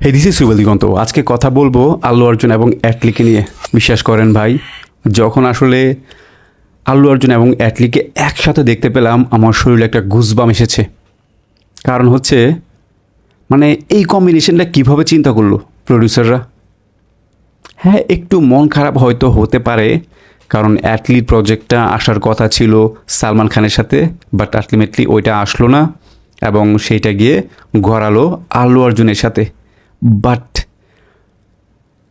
Hey this is দিগন্ত আজকে কথা বলব আল্লু অর্জুন এবং অ্যাটলিকে নিয়ে। বিশ্বাস করেন ভাই, যখন আসলে আল্লু অর্জুন এবং অ্যাটলিকে একসাথে দেখতে পেলাম, আমার শরীরে একটা গুজবাম এসেছে। কারণ হচ্ছে মানে এই কম্বিনেশনটা কীভাবে চিন্তা করল প্রডিউসাররা হ্যাঁ একটু মন খারাপ হয়তো হতে পারে, কারণ অ্যাটলি প্রজেক্টটা আসার কথা ছিল সালমান খানের সাথে বাট আলটিমেটলি ওইটা আসলো না, এবং সেইটা গিয়ে গড়ালো আল্লু অর্জুনের সাথে। বাট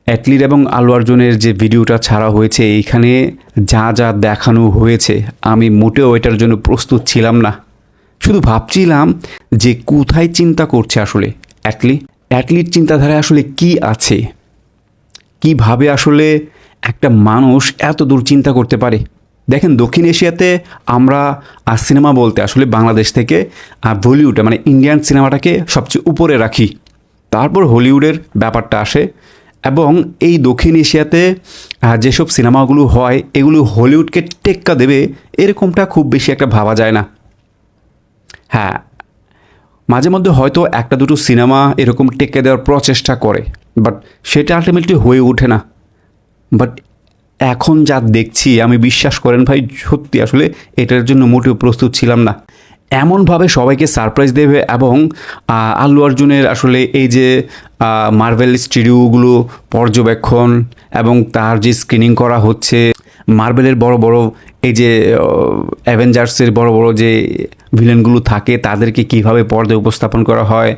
অ্যাটলির এবং অর্জুনের যে ভিডিওটা ছাড়া হয়েছে, এইখানে যা যা দেখানো হয়েছে, আমি মোটেও এটার জন্য প্রস্তুত ছিলাম না। শুধু ভাবছিলাম যে কোথায় চিন্তা করছে আসলে অ্যাটলি? অ্যাটলির চিন্তাধারায় আসলে কি আছে? কীভাবে আসলে একটা মানুষ এত দূর চিন্তা করতে পারে? দেখেন, দক্ষিণ এশিয়াতে আমরা আর সিনেমা বলতে আসলে বাংলাদেশ থেকে আর বলিউডে মানে ইন্ডিয়ান সিনেমাটাকে সবচেয়ে উপরে রাখি। তারপর হলিউডের ব্যাপারটা আসে। এবং এই দক্ষিণ এশিয়াতে যেসব সিনেমাগুলো হয়, এগুলো হলিউডকে টেক্কা দেবে, এরকমটা খুব বেশি একটা ভাবা যায় না। হ্যাঁ মাঝে মধ্যে হয়তো একটা দুটো সিনেমা এরকম টেকে দেওয়ার প্রচেষ্টা করে, বাট সেটা আলটিমেটলি হয়ে ওঠে না। বাট এখন যা দেখছি, আমি বিশ্বাস করেন ভাই, সত্যি আসলে এটার জন্য মোটেও প্রস্তুত ছিলাম না। এমনভাবে সবাইকে সারপ্রাইজ দেবে এবং আল্লু অর্জুনের আসলে এই যে মার্ভেল স্টুডিওগুলো পর্যবেক্ষণ এবং তার যে স্ক্রিনিং করা হচ্ছে মার্বেলের বড় বড় এই যে অ্যাভেঞ্জার্সের বড় বড় যে ভিলেনগুলো থাকে, তাদেরকে কীভাবে পর্দায় উপস্থাপন করা হয়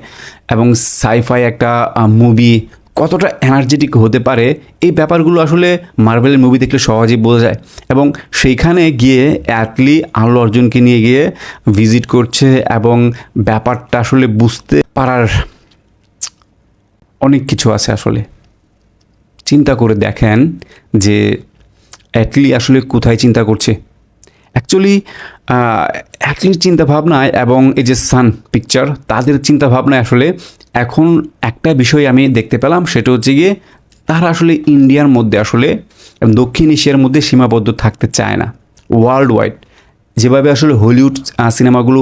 এবং সাইফাই একটা মুভি কতটা এনার্জেটিক হতে পারে, এই ব্যাপারগুলো আসলে মার্বেলের মুভি দেখলে সহজেই বোঝা যায়। এবং সেইখানে গিয়ে অ্যাটলি আল্লু অর্জুনকে নিয়ে গিয়ে ভিজিট করছে এবং ব্যাপারটা আসলে বুঝতে পারার অনেক কিছু আছে আসলে। চিন্তা করে দেখেন যে অ্যাটলি আসলে কোথায় চিন্তা করছে। অ্যাকচুয়ালি অ্যাটলির চিন্তা ভাবনায় এবং এই যে সান পিকচার তাদের চিন্তা ভাবনায় আসলে এখন একটা বিষয় আমি দেখতে পেলাম, সেটা হচ্ছে গিয়ে তারা আসলে ইন্ডিয়ার মধ্যে আসলে দক্ষিণ এশিয়ার মধ্যে সীমাবদ্ধ থাকতে চায় না। ওয়ার্ল্ড ওয়াইড যেভাবে আসলে হলিউড সিনেমাগুলো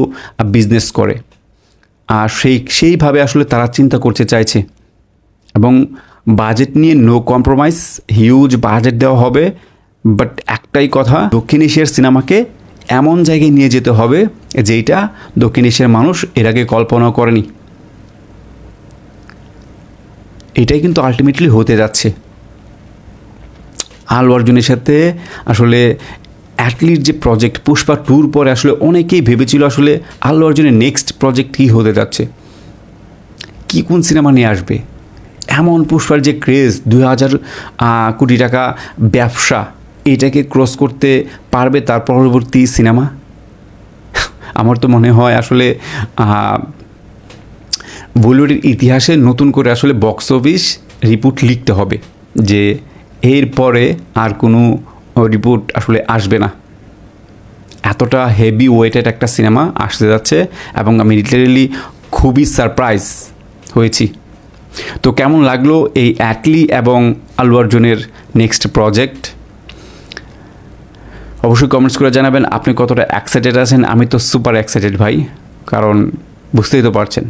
বিজনেস করে। আর সেই, সেইভাবে আসলে তারা চিন্তা করতে চাইছে। এবং বাজেট নিয়ে নো কম্প্রোমাইজ হিউজ বাজেট দেওয়া হবে বাট একটাই কথা, দক্ষিণ এশিয়ার সিনেমাকে এমন জায়গায় নিয়ে যেতে হবে যেইটা দক্ষিণ এশিয়ার মানুষ এর আগে কল্পনা করেনি। এটাই কিন্তু আলটিমেটলি হতে যাচ্ছে। আল অর্জুনের সাথে আসলে অ্যাটলির যে প্রজেক্ট পুষ্পা ট্যুর পরে আসলে অনেকেই ভেবেছিল আসলে আল্লু অর্জুনের নেক্সট প্রজেক্ট কী হতে যাচ্ছে। কি কোন সিনেমা নিয়ে আসবে? এমন পুষ্পার যে ক্রেজ দুই হাজার কোটি টাকা ব্যবসা। এটাকে ক্রস করতে পারবে তার পরবর্তী সিনেমা? আমার তো মনে হয় আসলে বলিউডের ইতিহাসে নতুন করে আসলে বক্স অফিস রিপোর্ট লিখতে হবে যে এরপরে আর কোনো রিপোর্ট আসলে আসবে না। এতটা হেভি ওয়েটেড একটা সিনেমা আসতে যাচ্ছে এবং আমি লিটারেলি খুবই সারপ্রাইজ হয়েছি। তো কেমন লাগল এই অ্যাটলি এবং আল্লু অর্জুনের নেক্সট প্রজেক্ট অবশ্যই কমেন্টস করে জানাবেন। আপনি কতটা এক্সাইটেড আছেন? আমি তো সুপার এক্সাইটেড ভাই, কারণ বুঝতেই তো পারছেন।